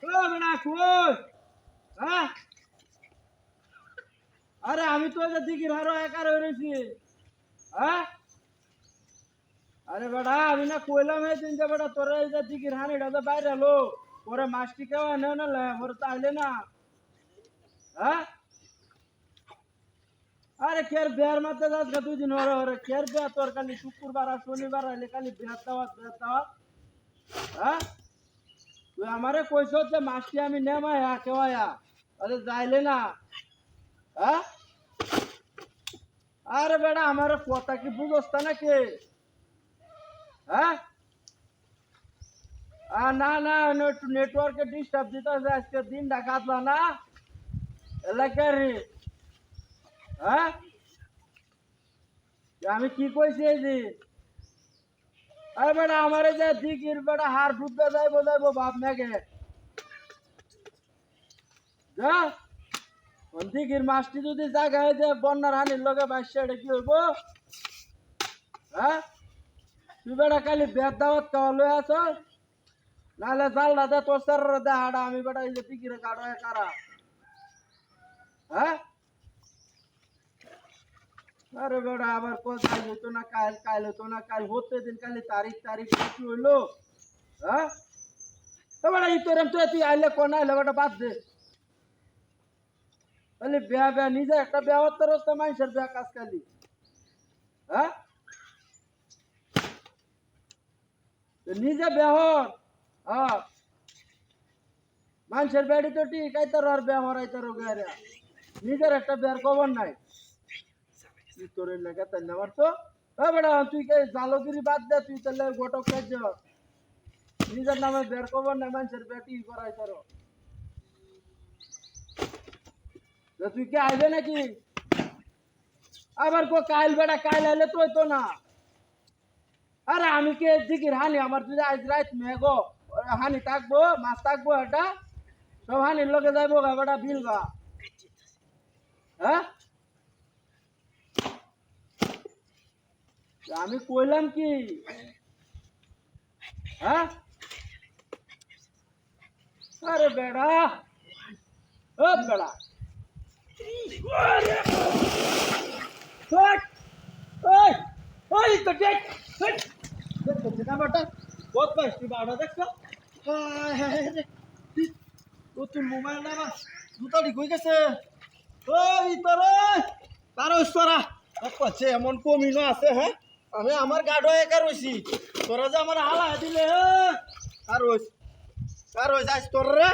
Hello বেটা কই? হ্যাঁ? আরে, আমি তো যে দিঘির হারো একা রয়েছি। হ্যাঁ? আরে বেটা, আমি না কইলাম এই দিন যে বেটা তোরা এই যে দিঘির হানিটা যে বাইরে এলো। পরে মাছটি কেউ এনে না ওরে তো আইলে না। হ্যাঁ? আরে কের বেয়ার মারতে যাস গা দুই দিন হরে হরে কের বেয়া তোর খালি শুক্রবার আর শনিবার, আইলে খালি বেয়ার দাওয়াত বেয়ার দাওয়াত। হ্যাঁ? আমারে কইছ যে মাছটি আমি নেমাই হ্যাঁ কেওয়া আরে যাইলে না হ্যাঁ আরে বেটা আমার কথা কি বুঝোস্তা নাকি হ্যাঁ আর না না একটু নেটওয়ার্কে ডিস্টার্ব দিতে আছে আজকে দিনটা কাটলা না এলাকার হ্যাঁ আমি কি কইছি এই যে আরে বেটা, আমার যে দিকির বেটা হার ফুটতে যাইবো যাইবো বাপ মেঘে যা। দিকির মাছটি যদি জায়গায় যে বন্যার হানির লগে বাইশে এটা কি হইব? হ্যাঁ তুই বেটা খালি বেদ দাওয়াত খাওয়া লই আস নাহলে জালটা দে, তোর স্যার দে আমি বেটা এই যে টিকিরে কাটো কারা হ্যাঁ আরে বেটা, আবার কোথায়? হতো না কাল কাল হতো না কাল। হতে দিন খালি তারিখ তারিখ কি হইল। হ্যাঁ? তো বেটা ই তোর তো তুই আইলে কোন আইলে বেটা, বাদ দে। তাহলে বেয়া বেয়া, নিজে একটা বেয়া হতে রস্তা মানুষের বেয়া কাজ কালি হ্যাঁ? নিজে বেহর হ্যাঁ। মানুষের বেড়ি তো ঠিক আই তোর আর বেয়া হরাই তোর গেরে। নিজের একটা বেয়ার খবর নাই। তোর লেগে তাই নেবার তো? বেটা, তুই কে জালগিরি বাদ দে, তুই তাহলে গোটক কাজ নিজের নামে বের খবর নাই মানুষের বেটি করাই তোর তুই কি আইবে নাকি? আবার কো কাইল বেটা, কাইল আইলে তো হইতো না। আরে আমি কে দিকির হানি? আমার যদি আজ রাত মেঘো হানি থাকব, মাছ থাকব এটা সব হানির লগে যাইবো গা বেটা, বিল গা। হ্যাঁ? আমি কইলাম কি? হ্যাঁ? আরে বেড়া। ও বেড়া। তো দেখ দেখ। দেখো না বহুত পাইছি বাড়া দেখছ ও মোবাইল গেছে? ওই তোর। ওসরা আছে এমন কমিনো আছে হ্যাঁ? আমি আমার গাড়ো একা রইছি তোরা যে আমার হালা দিলে আর ওই আর ওই যাইস তোর রে